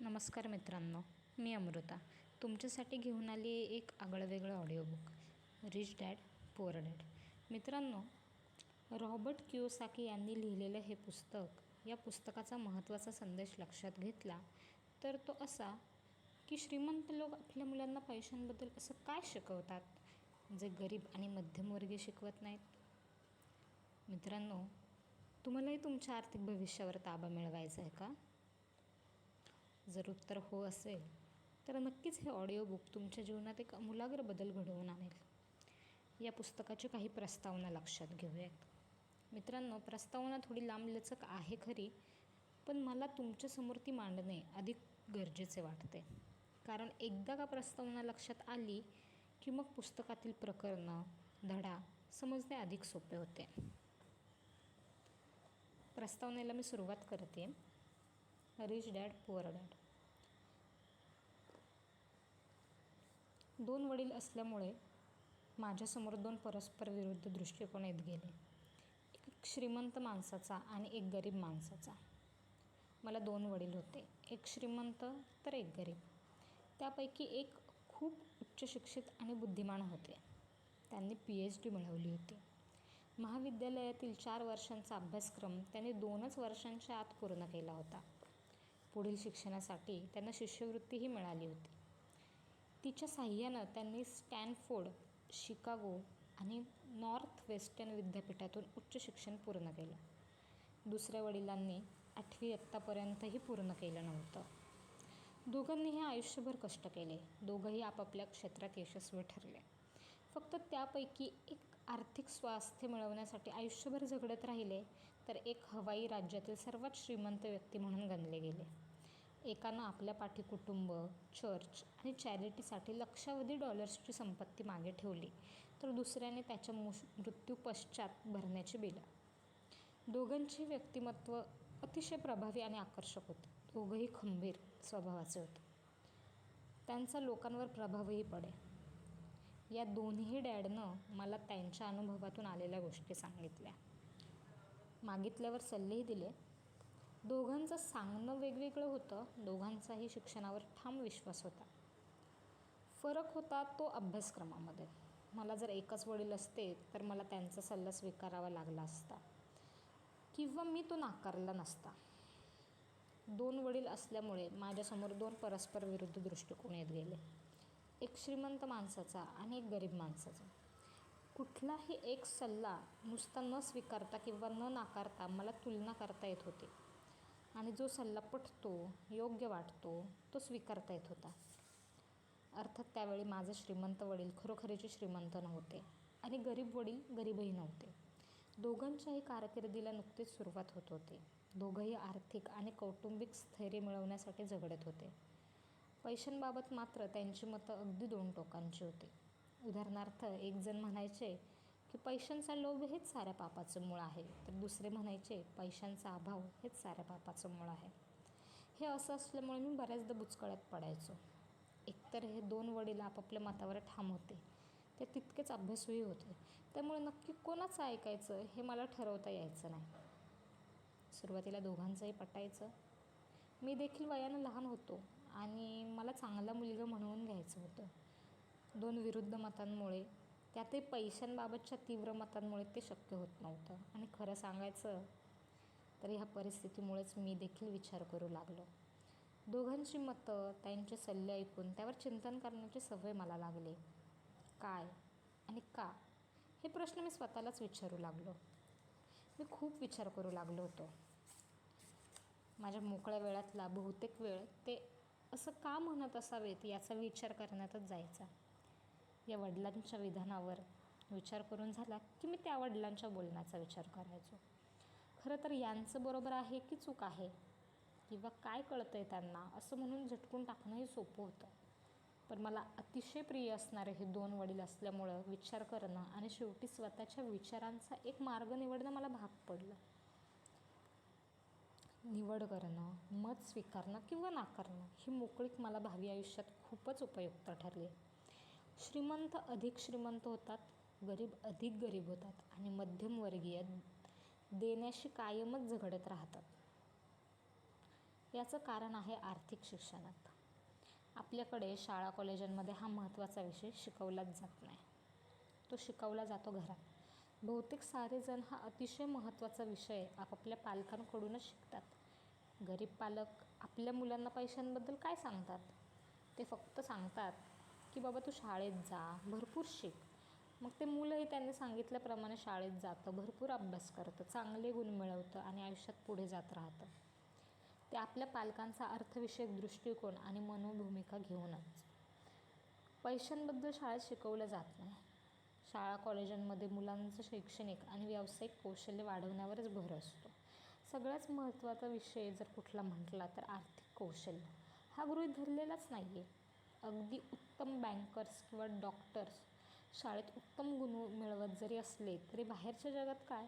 नमस्कार मित्रांनो मी अमृता. तुमच्यासाठी घेऊन आली आहे एक आगळंवेगळं audiobook rich dad poor dad मित्रांनो रॉबर्ट कियोसाकी यांनी लिहिलेलं हे पुस्तक या पुस्तकाचा महत्त्वाचा संदेश लक्षात घेतला तर तो असा की श्रीमंत लोक आपल्या मुलांना पैशांबद्दल असं काय शिकवतात जे गरीब आणि मध्यमवर्गीय शिकवत नाहीत? मित्रांनो तुम्हालाही तुमच्या आर्थिक भविष्यावर ताबा मिळवायचा आहे का? जर उत्तर हो असेल तर नक्कीच हे ऑडिओबुक तुमच्या जीवनात एक आमूलाग्र बदल घडवून आणेल. या पुस्तकाची काही प्रस्तावना लक्षात घेऊयात. मित्रांनो प्रस्तावना थोडी लांबलचक आहे खरी पण मला तुमच्यासमोर ती मांडणे अधिक गरजेचे वाटते. कारण एकदा का प्रस्तावना लक्षात आली की मग पुस्तकातील प्रकरणं धडा समजणे अधिक सोपे होते. प्रस्तावनेला मी सुरुवात करते. रिच डॅड पुअर डॅड दोन वडील असल्यामुळे माझ्यासमोर दोन परस्पर विरुद्ध दृष्टिकोन येत गेले. एक श्रीमंत माणसाचा आणि एक गरीब माणसाचा. मला दोन वडील होते. एक श्रीमंत तर एक गरीब. त्यापैकी एक खूप उच्च शिक्षित आणि बुद्धिमान होते. त्यांनी पी एच डी मिळवली होती. महाविद्यालयातील चार वर्षांचा अभ्यासक्रम त्यांनी दोनच वर्षांच्या आत पूर्ण केला होता. पुढील शिक्षणासाठी त्यांना शिष्यवृत्तीही मिळाली होती. तिच्या साह्यानं त्यांनी स्टॅनफोर्ड शिकागो आणि नॉर्थ वेस्टर्न विद्यापीठातून उच्च शिक्षण पूर्ण केलं. दुसऱ्या वडिलांनी आठवी आत्तापर्यंतही पूर्ण केलं नव्हतं. दोघांनीही आयुष्यभर कष्ट केले. दोघंही आपापल्या क्षेत्रात यशस्वी ठरले. फक्त त्यापैकी एक आर्थिक स्वास्थ्य मिळवण्यासाठी आयुष्यभर झगडत राहिले तर एक हवाई राज्यातील सर्वात श्रीमंत व्यक्ती म्हणून गणले गेले. एकानं आपल्या पाठी कुटुंब चर्च आणि चॅरिटीसाठी लक्षावधी डॉलर्सची संपत्ती मागे ठेवली तर दुसऱ्याने त्याच्या मुश मृत्यू पश्चात भरण्याची बिलं. दोघांची व्यक्तिमत्व अतिशय प्रभावी आणि आकर्षक होते. दोघंही खंबीर स्वभावाचे होते. त्यांचा लोकांवर प्रभावही पडे. या दोन्ही डॅडनं मला त्यांच्या अनुभवातून आलेल्या गोष्टी सांगितल्या. मागितल्यावर सल्लेही दिले. दोघांचं सांगणं वेगवेगळं होतं. दोघांचाही शिक्षणावर ठाम विश्वास होता. फरक होता तो अभ्यासक्रमामध्ये. मला जर एकच वडील असते तर मला त्यांचा सल्ला स्वीकारावा लागला असता. किंवा मी तो नाकारला नसता. दोन वडील असल्यामुळे माझ्यासमोर दोन परस्पर विरुद्ध दृष्टिकोन येत गेले. एक श्रीमंत माणसाचा आणि एक गरीब माणसाचा. कुठलाही एक सल्ला नुसता न स्वीकारता किंवा न नाकारता मला तुलना करता येत होती. आणि जो सल्ला पटतो योग्य वाटतो तो स्वीकारता येत होता. अर्थात त्यावेळी माझे श्रीमंत वडील खरोखरीचे श्रीमंत नव्हते आणि गरीब वडील गरीबही नव्हते. दोघांच्याही कारकिर्दीला नुकतीच सुरुवात होत होती. दोघंही आर्थिक आणि कौटुंबिक स्थैर्य मिळवण्यासाठी झगडत होते. पैशांबाबत मात्र त्यांची मतं अगदी दोन टोकांची होती. उदाहरणार्थ एकजण म्हणायचे की पैशांचा लोभ हेच साऱ्या पापाचं मूळ आहे. तर दुसरे म्हणायचे पैशांचा अभाव हेच साऱ्या पापाचं मूळ आहे. हे असं असल्यामुळे मी बऱ्याचदा बुचकळ्यात पडायचो. एकतर हे दोन वडील आपापल्या मतावर ठाम होते. ते तितकेच अभ्यासूही होते. त्यामुळे नक्की कोणाचं ऐकायचं हे मला ठरवता यायचं नाही. सुरुवातीला दोघांचंही पटायचं. मी देखील वयानं लहान होतो आणि मला चांगला मुलगा म्हणवून घ्यायचं होतं. दोन विरुद्ध मतांमुळे त्यातही पैशांबाबतच्या तीव्र मतांमुळे ते शक्य होत नव्हतं. आणि खरं सांगायचं तर ह्या परिस्थितीमुळेच मी देखील विचार करू लागलो. दोघांची मतं त्यांचे सल्ले ऐकून त्यावर चिंतन करण्याची सवय मला लागली. काय आणि का? हे प्रश्न मी स्वतःलाच विचारू लागलो. मी खूप विचार करू लागलो होतो. माझ्या मोकळ्या वेळातला बहुतेक वेळ ते असं का म्हणत असावेत याचा विचार करण्यातच जायचा. या वडिलांच्या विधानावर विचार करून झाला की मी त्या वडिलांच्या बोलण्याचा विचार करायचो. खरं तर यांचं बरोबर आहे की चूक आहे? किंवा काय कळतं आहे त्यांना? असं म्हणून झटकून टाकणंही सोपं होतं. पण मला अतिशय प्रिय असणारे हे दोन वडील असल्यामुळं विचार करणं आणि शेवटी स्वतःच्या विचारांचा एक मार्ग निवडणं मला भाग पडलं. निवड करणं मत स्वीकारणं किंवा नाकारणं ही मोकळीक मला भावी आयुष्यात खूपच उपयुक्त ठरली. श्रीमंत अधिक श्रीमंत होतात गरीब अधिक गरीब होतात आणि मध्यमवर्गीय देण्याशी कायमच झगडत राहतात. याचं कारण आहे आर्थिक शिक्षणात. आपल्याकडे शाळा कॉलेजांमध्ये हा महत्त्वाचा विषय शिकवलाच जात नाही. तो शिकवला जातो घरात. बहुतेक सारेजण हा अतिशय महत्त्वाचा विषय आपापल्या पालकांकडूनच शिकतात. गरीब पालक आपल्या मुलांना पैशांबद्दल काय सांगतात? ते फक्त सांगतात की बाबा तू शाळेत जा भरपूर शिक. मग ते मुलंही त्यांनी सांगितल्याप्रमाणे शाळेत जातं भरपूर अभ्यास करतं चांगले गुण मिळवतं आणि आयुष्यात पुढे जात राहतं. ते आपल्या पालकांचा अर्थविषयक दृष्टिकोन आणि मनोभूमिका घेऊनच. पैशांबद्दल शाळेत शिकवलं जात नाही. शाळा कॉलेजांमध्ये मुलांचं शैक्षणिक आणि व्यावसायिक कौशल्य वाढवण्यावरच भर असतो. सगळ्याच महत्त्वाचा विषय जर कुठला म्हटला तर आर्थिक कौशल्य. हा गृहीत धरलेलाच नाही आहे अगदी उत्तम बँकर्स किंवा डॉक्टर्स शाळेत उत्तम गुण मिळवत जरी असले तरी बाहेरच्या जगात काय?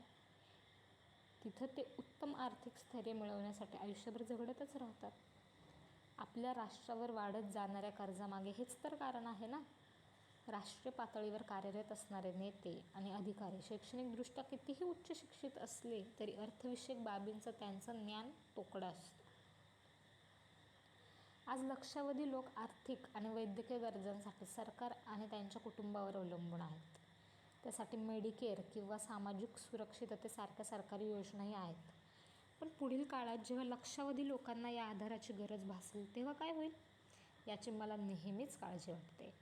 तिथं ते उत्तम आर्थिक स्थैर्य मिळवण्यासाठी आयुष्यभर झगडतच राहतात. आपल्या राष्ट्रावर वाढत जाणाऱ्या कर्जामागे हेच तर कारण आहे ना? राष्ट्रीय पातळीवर कार्यरत असणारे नेते आणि अधिकारी शैक्षणिकदृष्ट्या कितीही उच्च शिक्षित असले तरी अर्थविषयक बाबींचं त्यांचं ज्ञान तोकडं असतं. आज लक्षावधी लोक आर्थिक आणि वैद्यकीय गरजांसाठी सरकार आणि त्यांच्या कुटुंबावर अवलंबून आहेत. त्यासाठी मेडिकेअर किंवा सामाजिक सुरक्षिततेसारख्या सरकारी योजनाही आहेत. पण पुढील काळात जेव्हा लक्षावधी लोकांना या आधाराची गरज भासेल तेव्हा काय होईल? याची मला नेहमीच काळजी वाटते.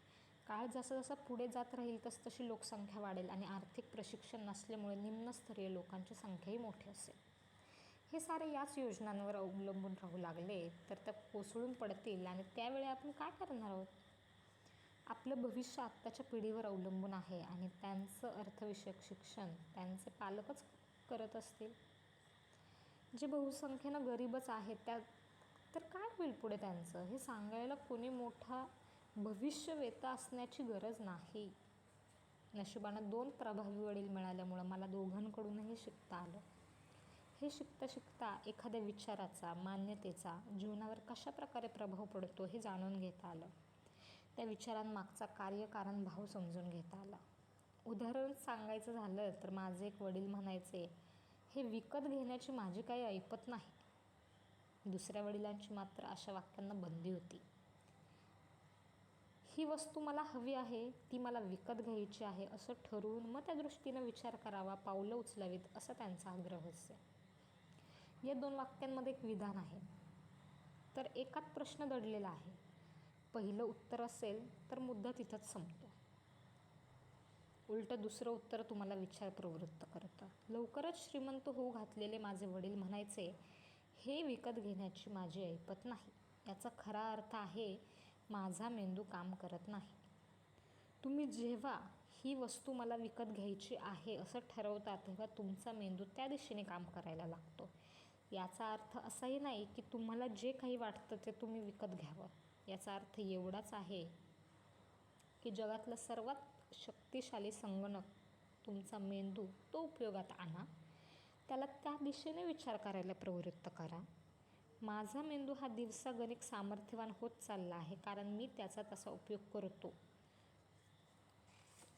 काळ जसा जसा पुढे जात राहील तस तशी लोकसंख्या वाढेल आणि आर्थिक प्रशिक्षण नसल्यामुळे निम्नस्तरीय लोकांची संख्याही मोठी असेल. हे सारे याच योजनांवर अवलंबून राहू लागले तर त्या कोसळून पडतील. आणि त्यावेळी आपण काय करणार आहोत? आपलं भविष्य आत्ताच्या पिढीवर अवलंबून आहे आणि त्यांचं अर्थविषयक शिक्षण त्यांचे पालकच करत असतील. जे बहुसंख्येनं गरीबच आहेत त्या तर काय होईल पुढे त्यांचं? हे सांगायला कोणी मोठा भविष्यवेता असण्याची गरज नाही. नशिबानं दोन प्रभावी वडील मिळाल्यामुळं मला दोघांकडूनही शिकता आलं. हे शिकता शिकता एखाद्या विचाराचा मान्यतेचा जीवनावर कशा प्रकारे प्रभाव पडतो हे जाणून घेता आलं. त्या विचारांमागचा कार्यकारण भाव समजून घेता आला. उदाहरण सांगायचं झालं तर माझे एक वडील म्हणायचे हे विकत घेण्याची माझी काही ऐपत नाही. दुसऱ्या वडिलांची मात्र अशा वाक्यांना बंदी होती. ही वस्तू मला हवी आहे ती मला विकत घ्यायची आहे असं ठरवून मग त्या दृष्टीनं विचार करावा पावलं उचलावीत असा त्यांचा आग्रह असे. या दोन वाक्यांमध्ये एक विधान आहे. तर एकात प्रश्न दडलेला आहे. पहिलं उत्तर असेल तर मुद्दा तिथंच संपतो. उलटं दुसरं उत्तर तुम्हाला विचार प्रवृत्त करतं. लवकरच श्रीमंत होऊ घातलेले माझे वडील म्हणायचे हे विकत घेण्याची माझी ऐपत नाही. याचा खरा अर्थ आहे माझा मेंदू काम करत नाही. तुम्ही जेव्हा ही वस्तू मला विकत घ्यायची आहे असं ठरवता तेव्हा तुमचा मेंदू त्या दिशेने काम करायला लागतो. याचा अर्थ असाही नाही की तुम्हाला जे काही वाटतं ते तुम्ही विकत घ्यावं. याचा अर्थ एवढाच आहे की जगातला सर्वात शक्तिशाली संगणक तुमचा मेंदू तो उपयोगात आणा. त्याला त्या दिशेने विचार करायला प्रवृत्त करा. माझा मेंदू हा दिवसागणिक सामर्थ्यवान होत चालला आहे कारण मी त्याचा तसा उपयोग करतो.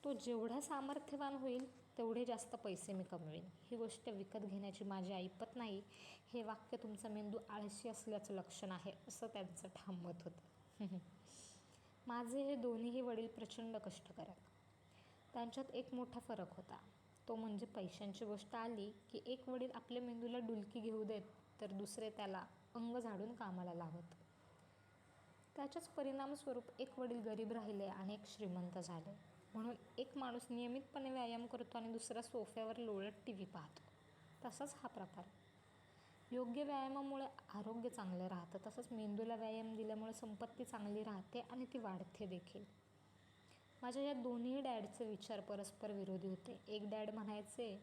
तो जेवढा सामर्थ्यवान होईल तेवढे जास्त पैसे मी कमवेन. ही गोष्ट विकत घेण्याची माझी ऐपत नाही. हे वाक्य तुमचा मेंदू आळशी असल्याचं लक्षण आहे असं त्यांचं ठाम मत होतं. माझे हे दोन्हीही वडील प्रचंड कष्ट करत त्यांच्यात एक मोठा फरक होता. तो म्हणजे पैशांची गोष्ट आली की एक वडील आपल्या मेंदूला डुलकी घेऊ देत तर दुसरे त्याला अंग झाडून कामाला लावत. त्याच्याच परिणामस्वरूप एक वडील गरीब राहिले आणि एक श्रीमंत झाले. म्हणून एक माणूस नियमितपणे व्यायाम करतो आणि दुसरा सोफ्यावर लोळत टी व्ही पाहतो. तसाच हा प्रकार. योग्य व्यायामामुळे आरोग्य चांगलं राहतं. तसंच मेंदूला व्यायाम दिल्यामुळे संपत्ती चांगली राहते आणि ती वाढते देखील. माझ्या या दोन्ही डॅडचे विचार परस्पर विरोधी होते. एक डॅड म्हणायचे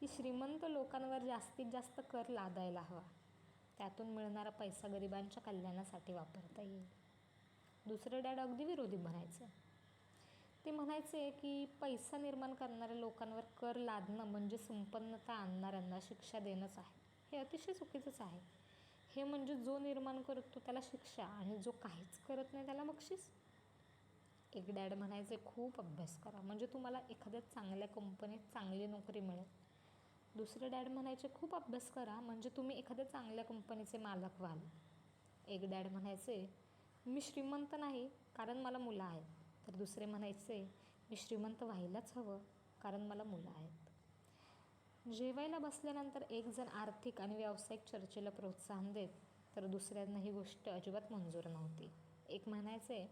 की श्रीमंत लोकांवर जास्तीत जास्त कर लादायला हवा. त्यातून मिळणारा पैसा गरिबांच्या कल्याणासाठी वापरता येईल. दुसरं डॅड अगदी विरोधी म्हणायचं ते म्हणायचे की पैसा निर्माण करणाऱ्या लोकांवर कर लादणं म्हणजे संपन्नता आणणाऱ्यांना शिक्षा देणंच आहे. हे अतिशय चुकीचंच आहे. हे म्हणजे जो निर्माण करतो त्याला शिक्षा आणि जो काहीच करत नाही त्याला बक्षीस. एक डॅड म्हणायचे खूप अभ्यास करा. म्हणजे तुम्हाला एखाद्या चांगल्या कंपनीत चांगली नोकरी मिळेल. दुसरे डॅड म्हणायचे खूप अभ्यास करा. म्हणजे तुम्ही एखाद्या चांगल्या कंपनीचे मालक व्हाल. एक डॅड म्हणायचे मी श्रीमंत नाही कारण मला मुलं आहेत. तर दुसरे म्हणायचे मी श्रीमंत व्हायलाच हवं कारण मला मुलं आहेत. जेवायला बसल्यानंतर एक जण आर्थिक आणि व्यावसायिक चर्चेला प्रोत्साहन देत तर दुसऱ्यांना ही गोष्ट अजिबात मंजूर नव्हती. एक म्हणायचे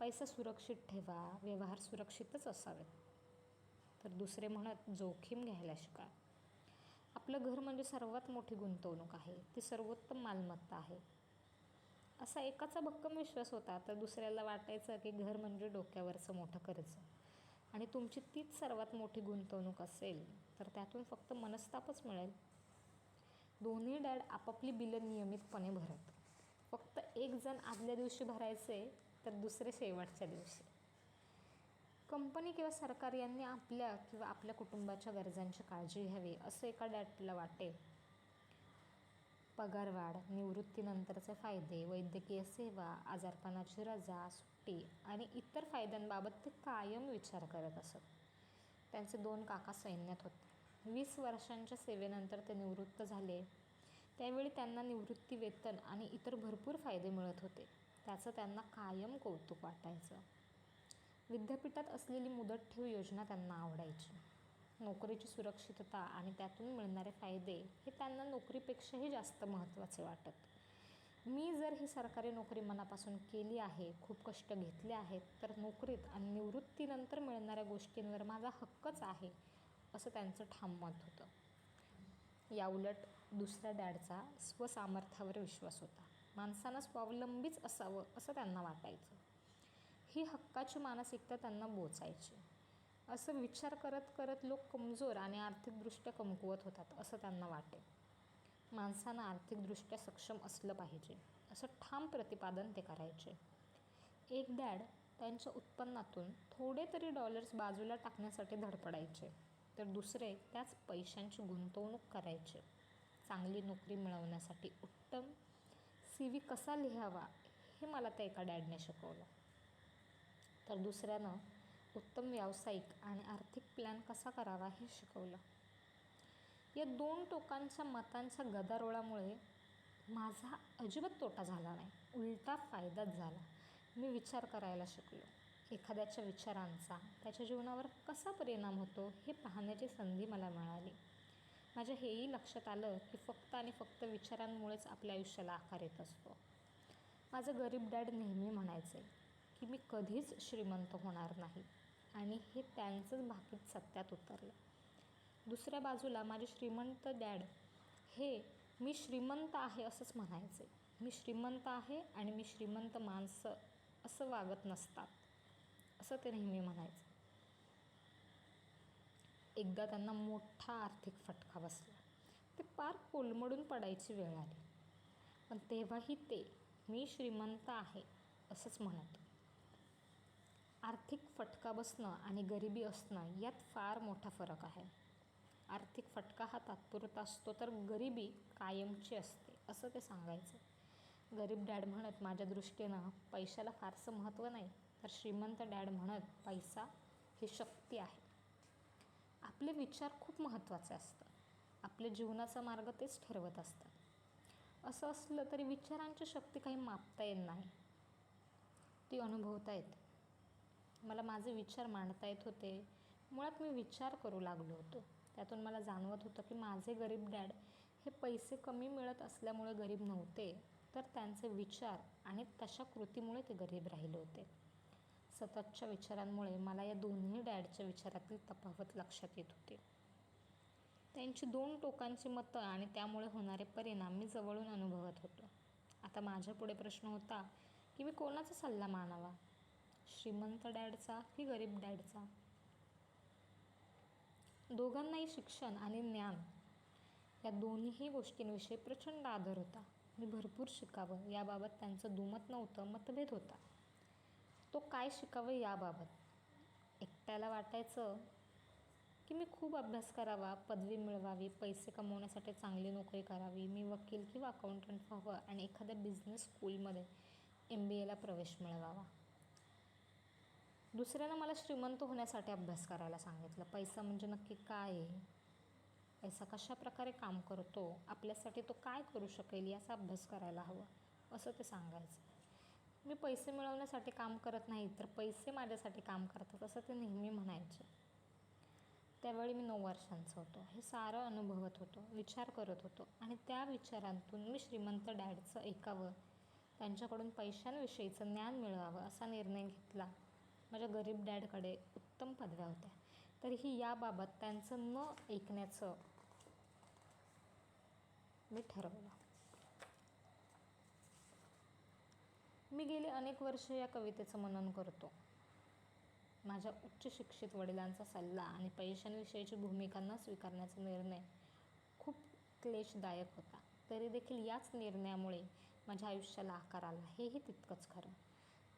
पैसा सुरक्षित ठेवा व्यवहार सुरक्षितच असावेत. तर दुसरे म्हणत जोखीम घ्यायला शिका. आपलं घर म्हणजे सर्वात मोठी गुंतवणूक आहे. ती सर्वोत्तम मालमत्ता आहे. असा एकाचा भक्कम विश्वास होता. तर दुसऱ्याला वाटायचं की घर म्हणजे डोक्यावरचं मोठं कर्ज. आणि तुमची तीच सर्वात मोठी गुंतवणूक असेल तर त्यातून फक्त मनस्तापच मिळेल. दोन्ही डॅड आपापली बिलं नियमितपणे भरत. फक्त एक जण आदल्या दिवशी भरायचे तर दुसरे शेवटच्या दिवशी. कंपनी किंवा सरकार यांनी आपल्या किंवा आपल्या कुटुंबाच्या गरजांची काळजी घ्यावी असं एका डॅडला वाटेल. पगारवाढ निवृत्तीनंतरचे फायदे वैद्यकीय सेवा आजारपणाची रजा सुट्टी आणि इतर फायद्यांबाबत ते कायम विचार करत असत. त्यांचे दोन काका सैन्यात होते. वीस वर्षांच्या सेवेनंतर ते निवृत्त झाले. त्यावेळी त्यांना निवृत्ती वेतन आणि इतर भरपूर फायदे मिळत होते. त्याचं त्यांना कायम कौतुक वाटायचं. विद्यापीठात असलेली मुदत ठेव योजना त्यांना आवडायची. नोकरीची सुरक्षितता आणि त्यातून मिळणारे फायदे हे त्यांना नोकरीपेक्षाही जास्त महत्त्वाचे वाटत. मी जर ही सरकारी नोकरी मनापासून केली आहे खूप कष्ट घेतले आहेत तर नोकरीत आणि निवृत्तीनंतर मिळणाऱ्या गोष्टींवर माझा हक्कच आहे असं त्यांचं ठाम मत होतं. याउलट दुसऱ्या डॅडचा स्वसामर्थ्यावर विश्वास होता. माणसानं स्वावलंबीच असावं असं त्यांना वाटायचं. ही हक्काची मानसिकता त्यांना बोचायची असं विचार करत करत लोक कमजोर आणि आर्थिकदृष्ट्या कमकुवत होतात असं त्यांना वाटे माणसानं आर्थिकदृष्ट्या सक्षम असलं पाहिजे असं ठाम प्रतिपादन ते करायचे. एक डॅड त्यांच्या उत्पन्नातून थोडे तरी डॉलर्स बाजूला टाकण्यासाठी धडपडायचे तर दुसरे त्याच पैशांची गुंतवणूक करायचे. चांगली नोकरी मिळवण्यासाठी उत्तम सी व्ही कसा लिहावा हे मला त्या एका डॅडने शिकवलं. तर दुसऱ्यानं उत्तम व्यावसायिक आणि आर्थिक प्लॅन कसा करावा हे शिकवलं. या दोन टोकांच्या मतांच्या गदारोळामुळे माझा अजिबात तोटा झाला नाही. उलटा फायदाच झाला. मी विचार करायला शिकलो. एखाद्याच्या विचारांचा त्याच्या जीवनावर कसा परिणाम होतो हे पाहण्याची संधी मला मिळाली. माझ्या हेही लक्षात आलं की फक्त आणि फक्त विचारांमुळेच आपल्या आयुष्याला आकार येत असतो. माझं गरीब डॅड नेहमी म्हणायचे की मी कधीच श्रीमंत होणार नाही. आणि हे त्यांचंच भाकीत सत्यात उतरलं. दुसऱ्या बाजूला माझे श्रीमंत डॅड हे मी श्रीमंत आहे असंच म्हणायचे. मी श्रीमंत आहे आणि मी श्रीमंत माणसं असं वागत नसतात. असं ते नेहमी म्हणायचं. एकदा त्यांना मोठा आर्थिक फटका बसला. ते पार कोलमडून पडायची वेळ आली. पण तेव्हाही ते मी श्रीमंत आहे असंच म्हणत आर्थिक फटका बसणं आणि गरिबी असणं यात फार मोठा फरक आहे. आर्थिक फटका हा तात्पुरता असतो तर गरिबी कायमची असते असं ते सांगायचं. गरीब डॅड म्हणत माझ्या दृष्टीनं पैशाला फारसं महत्त्व नाही तर श्रीमंत डॅड म्हणत पैसा ही शक्ती आहे. आपले विचार खूप महत्त्वाचे असतात. आपल्या जीवनाचा मार्ग तेच ठरवत असतात. असं असलं तरी विचारांची शक्ती काही मापता येत नाही. ती अनुभवता येते. मला माझे विचार मांडता येत होते. मुळात मी विचार करू लागलो होतो. त्यातून मला जाणवत होतं की माझे गरीब डॅड हे पैसे कमी मिळत असल्यामुळे गरीब नव्हते. तर त्यांचे विचार आणि तशा कृतीमुळे ते गरीब राहिले होते. सततच्या विचारांमुळे मला या दोन्ही डॅडच्या विचारातील तफावत लक्षात येत होते. त्यांची दोन टोकांची मतं आणि त्यामुळे होणारे परिणाम मी जवळून अनुभवत होतो. आता माझ्यापुढे प्रश्न होता की मी कोणाचा सल्ला मानावा? श्रीमंत डॅडचा की गरीब डॅडचा? दोघांनाही शिक्षण आणि ज्ञान या दोन्हीही गोष्टींविषयी प्रचंड आदर होता. मी भरपूर शिकावं याबाबत त्यांचं दुमत नव्हतं मतभेद होता. तो काय शिकावं याबाबत? एकट्याला वाटायचं की मी खूप अभ्यास करावा पदवी मिळवावी पैसे कमवण्यासाठी चांगली नोकरी करावी मी वकील किंवा अकाउंटंट व्हावं आणि एखाद्या बिझनेस स्कूलमध्ये एम बी एला प्रवेश मिळवावा. दुसऱ्यानं मला श्रीमंत होण्यासाठी अभ्यास करायला सांगितलं. पैसा म्हणजे नक्की काय आहे? पैसा कशा प्रकारे काम करतो? आपल्यासाठी तो काय करू शकेल याचा अभ्यास करायला हवा असं ते सांगायचं. मी पैसे मिळवण्यासाठी काम करत नाही तर पैसे माझ्यासाठी काम करतात असं ते नेहमी म्हणायचे. त्यावेळी मी नऊ वर्षांचं होतो. हे सारं अनुभवत होतो विचार करत होतो. आणि त्या विचारांतून मी श्रीमंत डॅडचं ऐकावं त्यांच्याकडून पैशांविषयीचं ज्ञान मिळवावं असा निर्णय घेतला. माझ्या गरीब डॅडकडे उत्तम पदव्या होत्या. तरीही याबाबत त्यांचं न ऐकण्याचं मी ठरवलं. मी गेली अनेक वर्ष या कवितेचं मनन करतो. माझ्या उच्च शिक्षित वडिलांचा सल्ला आणि पैशांविषयीची भूमिका न स्वीकारण्याचा निर्णय खूप क्लेशदायक होता. तरी देखील याच निर्णयामुळे माझ्या आयुष्याला आकार आला. हेही तितकंच खरं.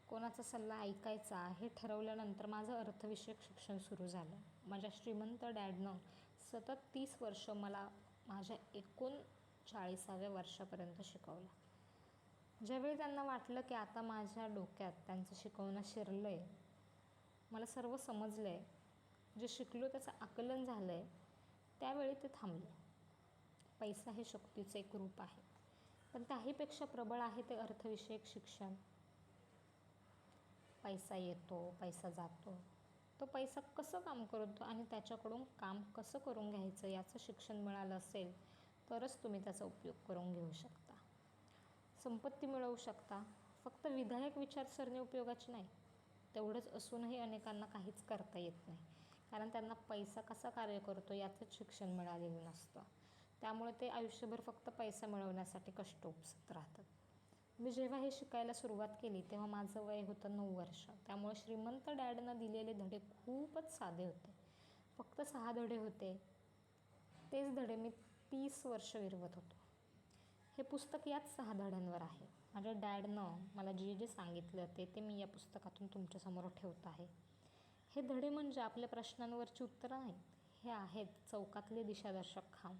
कोणाचा सल्ला ऐकायचा हे ठरवल्यानंतर माझं अर्थविषयक शिक्षण सुरू झालं. माझ्या श्रीमंत डॅडनं सतत तीस वर्ष मला माझ्या एकोणचाळीसाव्या वर्षापर्यंत शिकवलं. ज्यावेळी त्यांना वाटलं की आता माझ्या डोक्यात त्यांचं शिकवणं शिरलं आहे मला सर्व समजलं आहे जे शिकलो त्याचं आकलन झालं आहे त्यावेळी ते थांबले. पैसा हे शक्तीचं एक रूप आहे. पण त्याहीपेक्षा प्रबळ आहे ते अर्थविषयक शिक्षण. पैसा येतो पैसा जातो. तो पैसा कसं काम करतो आणि त्याच्याकडून काम कसं करून घ्यायचं याचं शिक्षण मिळालं असेल तरच तुम्ही त्याचा उपयोग करून घेऊ शकता. संपत्ती मिळवू शकता. फक्त विधायक विचारसरणी उपयोगाची नाही. तेवढंच असूनही अनेकांना काहीच करता येत नाही. कारण त्यांना पैसा कसा कार्य करतो याचंच शिक्षण मिळालेलं नसतं. त्यामुळे ते आयुष्यभर फक्त पैसा मिळवण्यासाठी कष्ट उपसत राहतात. मी जेव्हा हे शिकायला सुरुवात केली तेव्हा माझं वय होतं नऊ वर्ष. त्यामुळे श्रीमंत डॅडनं दिलेले धडे खूपच साधे होते. फक्त सहा धडे होते. तेच धडे मी तीस वर्ष विरवत होतो. हे पुस्तक याच सहा धड्यांवर आहे. माझ्या डॅडनं मला जे जे सांगितलं ते ते मी या पुस्तकातून तुमच्यासमोर ठेवत आहे. हे धडे म्हणजे आपल्या प्रश्नांवरची उत्तरं नाहीत हे आहेत चौकातले दिशादर्शक खांब.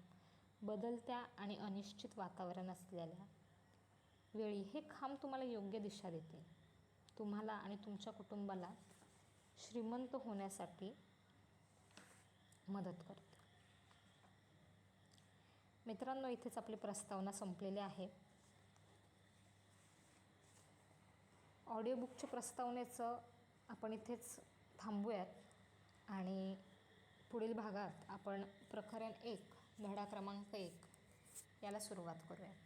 बदलत्या आणि अनिश्चित वातावरण असलेल्या वेळी हे खांब तुम्हाला योग्य दिशा देते. तुम्हाला आणि तुमच्या कुटुंबाला श्रीमंत होण्यासाठी मदत करते. मित्रांनो इथेच आपली प्रस्तावना संपलेली आहे. ऑडिओबुकच्या प्रस्तावनेचं आपण इथेच थांबूयात आणि पुढील भागात आपण प्रकरण एक धडा क्रमांक एक याला सुरुवात करूयात.